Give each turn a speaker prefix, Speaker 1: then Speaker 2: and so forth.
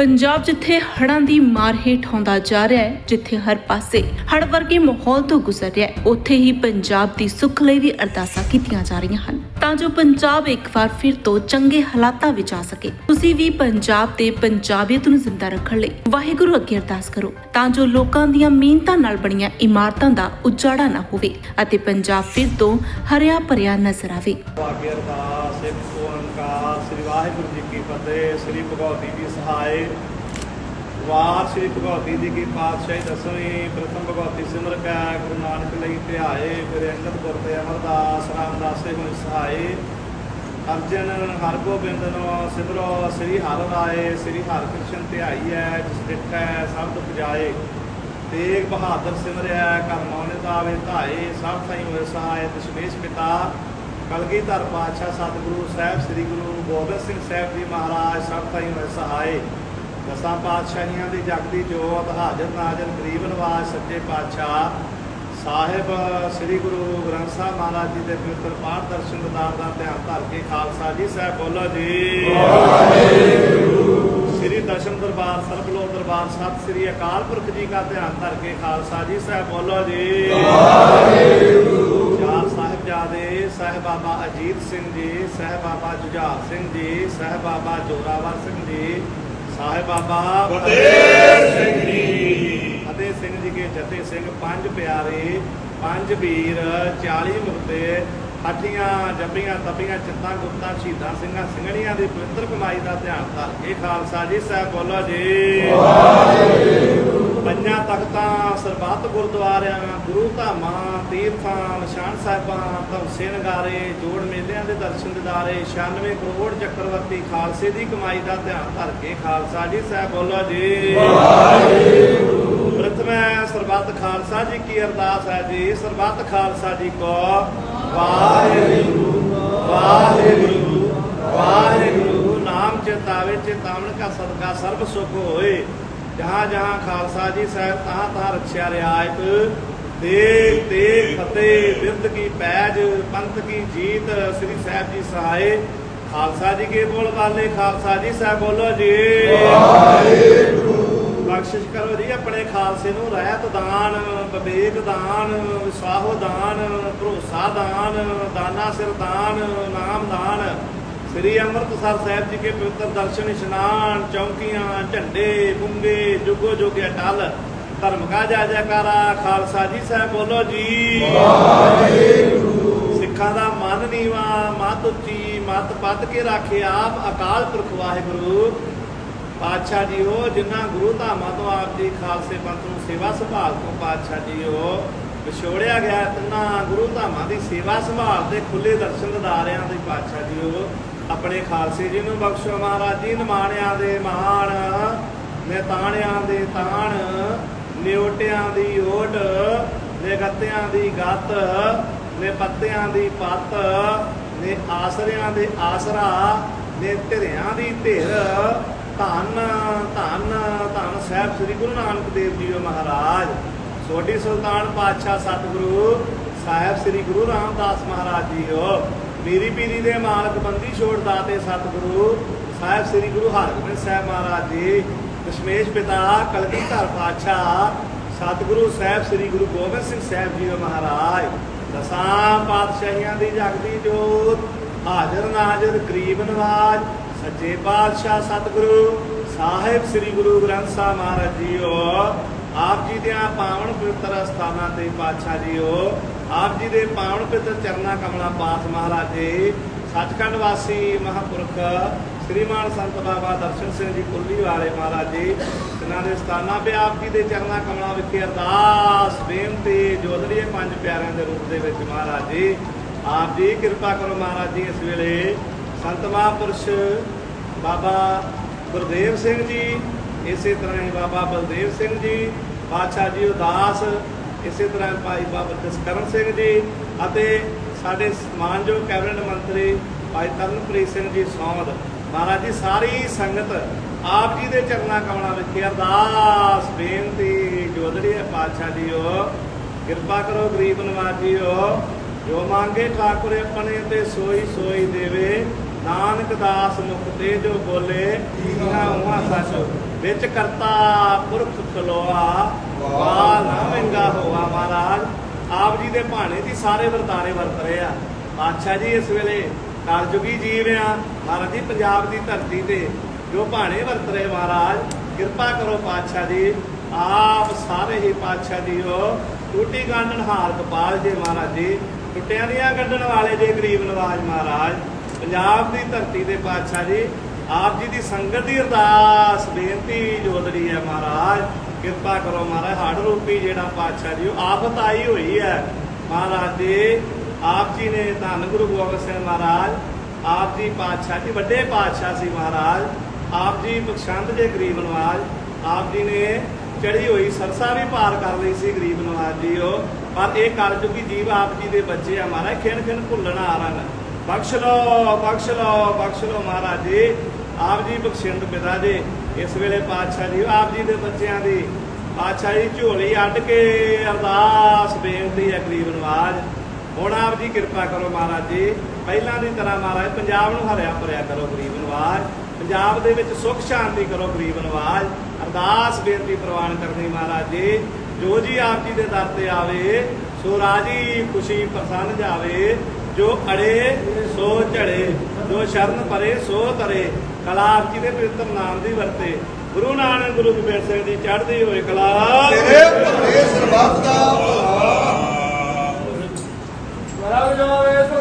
Speaker 1: ਪੰਜਾਬ ਜਿੱਥੇ ਹੜ੍ਹਾਂ ਦੀ ਮਾਰ ਹੇਠ ਆਉਂਦਾ ਜਾ ਰਿਹਾ ਹੈ, ਜਿੱਥੇ ਹਰ ਪਾਸੇ ਹੜ੍ਹ ਵਰਗੇ ਮਾਹੌਲ ਤੋਂ ਗੁਜ਼ਰ ਰਿਹਾ ਹੈ, ਉੱਥੇ ਹੀ ਪੰਜਾਬ ਦੀ ਸੁੱਖ ਲਈ ਵੀ ਅਰਦਾਸਾਂ ਕੀਤੀਆਂ ਜਾ ਰਹੀਆਂ ਹਨ। ਤਾਂ ਜੋ ਪੰਜਾਬ ਇੱਕ ਵਾਰ ਫਿਰ ਤੋਂ ਚੰਗੇ ਹਾਲਾਤਾਂ ਵਿੱਚ ਆ ਸਕੇ। ਤੁਸੀਂ ਵੀ ਪੰਜਾਬ ਤੇ ਪੰਜਾਬੀਅਤ ਨੂੰ ਜ਼ਿੰਦਾ ਰੱਖਣ ਲਈ ਵਾਹਿਗੁਰੂ ਅੱਗੇ ਅਰਦਾਸ ਕਰੋ, ਤਾਂ ਜੋ ਲੋਕਾਂ ਦੀਆਂ ਮਿਹਨਤਾਂ ਨਾਲ ਬਣੀਆਂ ਇਮਾਰਤਾਂ ਦਾ ਉਜਾੜਾ ਨਾ ਹੋਵੇ ਅਤੇ ਪੰਜਾਬ ਫਿਰ ਤੋਂ ਹਰਿਆ ਭਰਿਆ ਨਜ਼ਰ ਆਵੇ।
Speaker 2: ਭਾਗੇ ਅਰਦਾਸ ਸ੍ਰੀ ਵਾਹਿਗੁਰੂ ਜੀ ਕੀ ਫਤਿਹ, ਸ੍ਰੀ ਭਗਵਤੀ ਜੀ ਸਹਾਇ ਵਾਰ ਸ੍ਰੀ ਭਗਵਤੀ ਜੀ ਕੀ ਪਾਤਸ਼ਾਹੀ ਦਸਵੀਂ, ਪ੍ਰਥਮ ਭਗਵਤੀ ਸਿਮਰ ਕੈ ਗੁਰੂ ਨਾਨਕ ਲਈ ਧਿਆਏ, ਫਿਰ ਅੰਗਦ ਗੁਰ ਤੇ ਅਮਰਦਾਸ, ਰਾਮਦਾਸੇ ਹੋਏ ਸਹਾਏ। ਅਰਜਨ ਹਰਗੋਬਿੰਦ ਨੂੰ ਸਿਮਰੋ, ਸ੍ਰੀ ਹਰਿ ਰਾਏ, ਸ੍ਰੀ ਹਰਿਕ੍ਰਿਸ਼ਨ ਧਿਆਈਐ, ਜਿਸ ਡਿਠੈ ਸਭ ਦੁਖ ਜਾਏ। ਤੇਗ ਬਹਾਦਰ ਸਿਮਰਿਆ ਕਰ ਮੌਨ ਦਾਵੇ ਧਾਏ, ਸਭ ਥਾਈ ਹੋਏ ਸਹਾਇ ਦਸ਼ਮੇਸ਼ ਪਿਤਾ। ਕਲਗੀਧਰ ਪਾਤਸ਼ਾਹ ਸਤਿਗੁਰੂ ਸਾਹਿਬ, ਸ੍ਰੀ ਗੁਰੂ ਗੋਬਿੰਦ ਸਿੰਘ ਸਾਹਿਬ ਜੀ ਮਹਾਰਾਜ, ਸਭ ਥਾਈ ਹੋਏ ਸਹਾਇ। ਦਸਾਂ ਪਾਤਸ਼ਾਹੀਆਂ ਦੀ ਜਗਦੀ ਜੋਤ ਹਾਜ਼ਰ ਨਾਜ਼ਰ ਗਰੀਬ ਨਵਾਜ ਸੱਚੇ ਪਾਤਸ਼ਾਹ ਸਾਹਿਬ, ਸ੍ਰੀ ਗੁਰੂ ਗ੍ਰੰਥ ਸਾਹਿਬ ਮਹਾਰਾਜ ਜੀ ਦੇ ਪਵਿੱਤਰ ਪਾਠ ਦਰਸ਼ਨ ਦਿਦਾਰ ਦਾ ਧਿਆਨ ਧਰ ਕੇ ਖਾਲਸਾ ਜੀ ਸਾਹਿਬ ਬੋਲੋ ਜੀ। ਸ੍ਰੀ ਦਸ਼ਮ ਦਰਬਾਰ ਸਰਬਲੋ ਦਰਬਾਰ ਸਤਿ ਸ੍ਰੀ ਅਕਾਲ ਪੁਰਖ ਜੀ ਦਾ ਧਿਆਨ ਧਰ ਕੇ ਖਾਲਸਾ ਜੀ ਸਾਹਿਬ ਬੋਲੋ ਜੀ। ਚਾਰ ਸਾਹਿਬਜ਼ਾਦੇ ਸਾਹਿਬ ਬਾਬਾ ਅਜੀਤ ਸਿੰਘ ਜੀ ਸਾਹਿਬ ਬਾਬਾ ਜੁਝਾਰ ਸਿੰਘ ਜੀ ਸਾਹਿਬ ਬਾਬਾ ਜੋਰਾਵਰ ਸਿੰਘ ਜੀ ਸਾਹਿਬ ਬਾਬਾ। ਫਤਿਹ ਸਿੰਘ ਜੀ। ਫਤਿਹ ਸਿੰਘ ਜੀ ਕੇ ਜਥੇ ਸਿੰਘ ਪੰਜ ਪਿਆਰੇ ਪੰਜ ਵੀਰ 40 ਮੁਕਤੇ ਹੱਠੀਆਂ ਜੱਪੀਆਂ ਤਪੀਆਂ ਚਿੱਤਾਂ ਗੁਪਤਾਂ ਸ਼ਹੀਦਾਂ ਸਿੰਘਾਂ ਸਿੰਘਣੀਆਂ ਦੀ ਪਵਿੱਤਰ ਕਮਾਈ ਦਾ ਧਿਆਨ ਧਰ ਕੇ ਖਾਲਸਾ ਜੀ ਸਾਹਿਬ ਬੋਲੋ ਜੀ। ਪੰਜਾਂ ਤਖਤਾਂ ਸਰਬੱਤ ਗੁਰਦੁਆਰਿਆਂ, ਗੁਰੂ ਧਾਮਾਂ, ਤੀਰਥਾਂ, ਨਿਸ਼ਾਨ ਸਾਹਿਬਾਂ, ਧੌਸੇ ਨਗਾਰੇ, ਜੋੜ ਮੇਲਿਆਂ ਦੇ ਦਰਸ਼ਨ ਦਿਦਾਰੇ 96 ਕਰੋੜ ਚੱਕਰਵਰਤੀ ਖਾਲਸੇ ਦੀ ਕਮਾਈ ਦਾ ਧਿਆਨ ਧਰ ਕੇ ਖਾਲਸਾ ਜੀ, ਸਾਹਿਬ ਬੋਲੋ ਜੀ। ਪ੍ਰਥਮੇ ਸਰਬੱਤ ਖਾਲਸਾ ਜੀ ਕੀ ਅਰਦਾਸ ਹੈ ਜੀ? ਸਰਬੱਤ ਖਾਲਸਾ ਜੀ ਕੋ ਵਾਹਿਗੁਰੂ ਵਾਹਿਗੁਰੂ ਵਾਹਿਗੁਰੂ, ਨਾਮ ਚਿਤਾਵੇ ਚਿਤਾਵਨ ਕਾ ਸਦਕਾ ਸਰਬ ਸੁਖ ਹੋਏ। ਜਹਾਂ ਜਹਾਂ ਖਾਲਸਾ ਜੀ ਸਾਹਿਬ, ਤਹਾਂ ਤਹਾਂ ਰਖਿਆ ਰਿਆਇਤ ਦੇਖ ਦੇਖ ਫਤਿਹ ਬਿਰਦ ਕੀ ਪੈਜ, ਪੰਥ ਕੀ ਜੀਤ, ਸ੍ਰੀ ਸਾਹਿਬ ਜੀ ਸਹਾਏ। ਖਾਲਸਾ ਜੀ ਕੇ ਬੋਲ ਵਾਲੇ ਖਾਲਸਾ ਜੀ ਸਾਹਿਬ ਬੋਲੋ ਜੀ। ਬਖਸ਼ਿਸ਼ ਕਰੋ ਜੀ ਆਪਣੇ ਖਾਲਸੇ ਨੂੰ, ਰਹਿਤ ਦਾਨ, ਵਿਵੇਕ ਦਾਨ ਵਿਸਾਹੋ ਦਾਨ, ਭਰੋਸਾ ਦਾਨ, ਦਾਨਾ ਸਿਰ ਦਾਨ, ਨਾਮ ਦਾਨ। ਸ੍ਰੀ ਅੰਮ੍ਰਿਤਸਰ ਸਾਹਿਬ ਜੀ ਕੇ ਪਵਿੱਤਰ ਦਰਸ਼ਨ ਇਸ਼ਨਾਨ ਚੌਕੀਆਂ ਝੰਡੇ ਬੁੰਗੇ ਜੁਗੋ ਜੁਗੇ ਅਟਲ ਧਰਮ ਕਾ ਜੈ ਜੈਕਾਰਾ ਖਾਲਸਾ ਜੀ ਸਾਹਿਬ ਬੋਲੋ ਜੀ। ਸਿੱਖਾਂ ਦਾ ਮਨ ਨੀਵਾ ਮਤ ਉੱਚੀ ਮਤ ਪੱਤ ਕੇ ਰੱਖੇ ਆਪ ਅਕਾਲ ਪੁਰਖ ਵਾਹਿਗੁਰੂ। ਪਾਤਸ਼ਾਹ ਜੀਓ ਜਿਨ੍ਹਾਂ ਗੁਰੂ ਧਾਮਾਂ ਤੋਂ ਆਪ ਜੀ ਖਾਲਸੇ ਪੰਥ ਨੂੰ ਸੇਵਾ ਸੰਭਾਲ ਤੋਂ ਪਾਤਸ਼ਾਹ ਜੀਓ ਵਿਛੋੜਿਆ ਗਿਆ ਤਿੰਨਾਂ ਗੁਰੂ ਧਾਮਾਂ ਦੀ ਸੇਵਾ ਸੰਭਾਲ ਤੇ ਖੁੱਲੇ ਦਰਸ਼ਨ ਦਿਦਾਰਿਆਂ ਦੇ ਪਾਤਸ਼ਾਹ ਜੀਓ ਆਪਣੇ ਖਾਲਸੇ ਜੀ ਨੂੰ ਬਖਸ਼ੋ ਮਹਾਰਾਜ ਜੀ, ਨਿਮਾਣਿਆਂ ਦੇ ਮਹਾਨ ਨਿਤਾਣਿਆਂ ਦੇ ਤਾਣ ਨਿਉਟਿਆਂ ਦੀ ਓਟ, ਨਿਗੱਤਿਆਂ ਦੀ ਗੱਤ ਨੇ ਪੱਤਿਆਂ ਦੀ ਪੱਤ, ਨੇ ਆਸਰਿਆਂ ਦੇ ਆਸਰਾ, ਨੇ ਧਿਰਿਆਂ ਦੀ ਧਿਰ। ਧੰਨ ਧੰਨ ਧੰਨ ਸਾਹਿਬ ਸ੍ਰੀ ਗੁਰੂ ਨਾਨਕ ਦੇਵ ਜੀ ਮਹਾਰਾਜ। ਛੋਟੀ ਸੁਲਤਾਨ ਪਾਤਸ਼ਾਹ ਸਤਿਗੁਰੂ ਸਾਹਿਬ ਸ੍ਰੀ ਗੁਰੂ ਰਾਮਦਾਸ ਮਹਾਰਾਜ ਜੀ ਹੋ ਮੀਰੀ ਪੀਰੀ ਦੇ ਮਾਲਕ ਬੰਦੀ ਛੋੜ ਦਾਤੇ ਸਤਿਗੁਰੂ ਸਾਹਿਬ ਸ੍ਰੀ ਗੁਰੂ ਹਰਗੋਬਿੰਦ ਸਾਹਿਬ ਮਹਾਰਾਜ ਜੀ, ਦਸ਼ਮੇਸ਼ ਪਿਤਾ ਕਲਗੀਧਰ ਪਾਤਸ਼ਾਹ, ਸਤਿਗੁਰੂ ਸਾਹਿਬ ਸ੍ਰੀ ਗੁਰੂ ਗੋਬਿੰਦ ਸਿੰਘ ਸਾਹਿਬ ਜੀ ਮਹਾਰਾਜ, ਦਸਾਂ ਪਾਤਸ਼ਾਹੀਆਂ ਦੀ ਜਗਦੀ ਜੋਤ, ਹਾਜ਼ਰ ਨਾਜ਼ਰ ਕਰੀਬ ਨਵਾਜ, ਸੱਚੇ ਪਾਤਸ਼ਾਹ ਸਤਿਗੁਰੂ ਸਾਹਿਬ ਸ੍ਰੀ ਗੁਰੂ ਗ੍ਰੰਥ ਸਾਹਿਬ ਮਹਾਰਾਜ ਜੀਓ। ਆਪ ਜੀ ਦੇ ਪਾਵਨ ਪਵਿੱਤਰ ਸਥਾਨਾਂ ਤੇ ਪਾਤਸ਼ਾਹ ਜੀਓ, ਆਪ ਜੀ ਦੇ ਪਾਵਨ ਪਵਿੱਤਰ ਚਰਨਾ ਕਮਲਾ ਪਾਸ ਮਹਾਰਾਜ ਜੀ, ਸੱਚਖੰਡ ਵਾਸੀ ਮਹਾਪੁਰਖ ਸ੍ਰੀਮਾਨ ਸੰਤ ਬਾਬਾ ਦਰਸ਼ਨ ਸਿੰਘ ਜੀ ਕੁੱਲੀ ਵਾਲੇ ਮਹਾਰਾਜ ਜੀ ਇਹਨਾਂ ਦੇ ਸਥਾਨਾਂ 'ਤੇ ਆਪ ਜੀ ਦੇ ਚਰਨਾ ਕਮਲਾਂ ਵਿਖੇ ਅਰਦਾਸ, ਬੇਨਤੀ ਜੋਦੜੀਏ ਪੰਜ ਪਿਆਰਿਆਂ ਦੇ ਰੂਪ ਦੇ ਵਿੱਚ ਮਹਾਰਾਜ ਜੀ। ਆਪ ਜੀ ਕਿਰਪਾ ਕਰੋ ਮਹਾਰਾਜ ਜੀ ਇਸ ਵੇਲੇ ਸੰਤ ਮਹਾਂਪੁਰਸ਼ ਬਾਬਾ ਗੁਰਦੇਵ ਸਿੰਘ ਜੀ ਇਸੇ ਤਰ੍ਹਾਂ ਹੀ ਬਾਬਾ ਬਲਦੇਵ ਸਿੰਘ ਜੀ, ਬਾਦਸ਼ਾਹ ਜੀ ਉਦਾਸ, ਇਸੇ ਤਰ੍ਹਾਂ ਭਾਈ ਬਾਬਾ ਜਸਕਰਨ ਸਿੰਘ ਜੀ ਅਤੇ ਸਾਡੇ ਸਮਾਨਯੋਗ ਕੈਬਨਿਟ ਮੰਤਰੀ ਭਾਈ ਤਰਨਪ੍ਰੀਤ ਸਿੰਘ ਜੀ ਸੌਂਦ। ਮਹਾਰਾਜ ਜੀ, ਸਾਰੀ ਸੰਗਤ ਆਪ ਜੀ ਦੇ ਚਰਨਾਂ ਕਮਲਾਂ ਵਿਖੇ ਅਰਦਾਸ ਬੇਨਤੀ ਜੋਦੜੀ ਹੈ ਪਾਤਸ਼ਾਹ ਜੀਓ, ਕਿਰਪਾ ਕਰੋ ਗਰੀਬ ਨਵਾਜ ਜੀਓ, ਜੋ ਮੰਗੇ ਠਾਕੁਰ ਆਪਣੇ ਤੇ ਸੋਈ ਸੋਈ ਦੇਵੇ ਨਾਨਕ ਦਾਸ ਮੁਖ ਤੇ ਜੋ ਬੋਲੇ ਨਾ ਉਹਾਂ ਸੱਚ। ਵਿੱਚ ਕਰਤਾ ਪੁਰਖ ਖਲੋਆ ਵਾ ਨਾ ਮਹਿੰਗਾ ਹੋਆ ਮਹਾਰਾਜ। ਆਪ ਜੀ ਦੇ ਭਾਣੇ ਦੀ ਸਾਰੇ ਵਰਤਾਰੇ ਵਰਤ ਰਹੇ ਆ। ਪਾਤਸ਼ਾਹ ਜੀ, ਇਸ ਵੇਲੇ ਕਲਯੁਗੀ ਜੀਵ ਆ। ਮਹਾਰਾਜ ਜੀ, ਪੰਜਾਬ ਦੀ ਧਰਤੀ ਤੇ ਜੋ ਭਾਣੇ ਵਰਤ ਰਹੇ ਮਹਾਰਾਜ, ਕਿਰਪਾ ਕਰੋ ਪਾਤਸ਼ਾਹ ਜੀ। ਆਪ ਸਾਰੇ ਹੀ ਪਾਤਸ਼ਾਹ ਜੀਓ। ਟੂਟੀ ਗਾਂਡਣ ਹਾਰ ਕਪਾਲ ਜੇ ਮਹਾਰਾਜ ਜੀ। ਟੁੱਟਿਆਂ ਦੀਆਂ ਕੱਢਣ ਵਾਲੇ ਜੇ ਗਰੀਬ ਨਵਾਜ ਮਹਾਰਾਜ। ਪੰਜਾਬ ਦੀ ਧਰਤੀ ਦੇ ਪਾਤਸ਼ਾਹ ਜੀ, ਆਪ ਜੀ ਦੀ ਸੰਗਤ ਦੀ ਅਰਦਾਸ, ਬੇਨਤੀ ਜੋਦੜੀ ਹੈ ਮਹਾਰਾਜ, ਕਿਰਪਾ ਕਰੋ ਮਹਾਰਾਜ ਹੜ ਰੂਪੀ ਜਿਹੜਾ ਪਾਤਸ਼ਾਹ ਜੀ, ਉਹ ਆਫਤ ਆਈ ਹੋਈ ਹੈ। ਮਹਾਰਾਜ ਜੀ, ਆਪ ਜੀ ਨੇ ਧੰਨ ਗੁਰੂ ਗੋਬਿੰਦ ਸਿੰਘ ਮਹਾਰਾਜ, ਆਪ ਜੀ ਪਾਤਸ਼ਾਹ ਜੀ, ਵੱਡੇ ਪਾਤਸ਼ਾਹ ਸੀ ਮਹਾਰਾਜ, ਆਪ ਜੀ ਬਖਸ਼ੰਦ ਜੇ ਗਰੀਬ ਨਵਾਜ, ਆਪ ਜੀ ਨੇ ਚੜੀ ਹੋਈ ਸਰਸਾ ਵੀ ਪਾਰ ਕਰ ਲਈ ਸੀ ਗਰੀਬ ਨਵਾਜ ਜੀ ਉਹ ਪਰ ਇਹ ਕਲਯੁਗੀ ਜੀਵ ਆਪ ਜੀ ਦੇ ਬੱਚੇ ਆ ਮਹਾਰਾਜ, ਖਿਣ ਖਿਣ ਭੁੱਲਣਾ ਆ ਰਨ ਬਖਸ਼ ਲੋ ਬਖਸ਼ ਲੋ ਬਖਸ਼ ਲੋ ਮਹਾਰਾਜ ਜੀ। ਆਪ ਜੀ ਬਖਸ਼ਿੰਦ ਪਿਤਾ ਜੀ, ਇਸ ਵੇਲੇ ਪਾਤਸ਼ਾਹ ਜੀ, ਆਪ ਜੀ ਦੇ ਬੱਚਿਆਂ ਦੀ ਪਾਤਸ਼ਾਹ ਜੀ ਝੋਲੀ ਅੱਡ ਕੇ ਅਰਦਾਸ ਬੇਨਤੀ ਹੈ ਗਰੀਬ ਨਵਾਜ। ਹੁਣ ਆਪ ਜੀ ਕਿਰਪਾ ਕਰੋ ਮਹਾਰਾਜ ਜੀ। ਪਹਿਲਾਂ ਦੀ ਤਰ੍ਹਾਂ ਮਹਾਰਾਜ, ਪੰਜਾਬ ਨੂੰ ਹਰਿਆ ਭਰਿਆ ਕਰੋ ਗਰੀਬ ਨਵਾਜ। ਪੰਜਾਬ ਦੇ ਵਿੱਚ ਸੁਖ ਸ਼ਾਂਤੀ ਕਰੋ ਗਰੀਬ ਨਵਾਜ। ਅਰਦਾਸ ਬੇਨਤੀ ਪ੍ਰਵਾਨ ਕਰਨੀ ਮਹਾਰਾਜ ਜੀ। ਜੋ ਜੀ ਆਪ ਜੀ ਦੇ ਦਰ ਤੇ ਆਵੇ, ਸੋ ਰਾਜੀ ਖੁਸ਼ੀ ਪ੍ਰਸੰਨ ਜਾਵੇ। ਜੋ ਅੜੇ ਸੋ ਝੜੇ ਜੋ ਸ਼ਰਨ ਪਰੇ ਸੋ ਤਰੇ ਕਲਾ ਜੀ ਦੇ ਪਵਿੱਤਰ ਨਾਮ ਦੀ ਵਰਤੇ। ਗੁਰੂ ਨਾਨਕ ਗੁਰੂ ਗੋਬਿੰਦ ਸਿੰਘ ਦੀ ਚੜ੍ਹਦੀ ਹੋਏ ਕਲਾ।
Speaker 3: ਤੇਰੇ ਭਲੇ ਸਰਬੱਤ ਦਾ ਭਲਾ।
Speaker 4: ਜਾਵੇ ਸੋ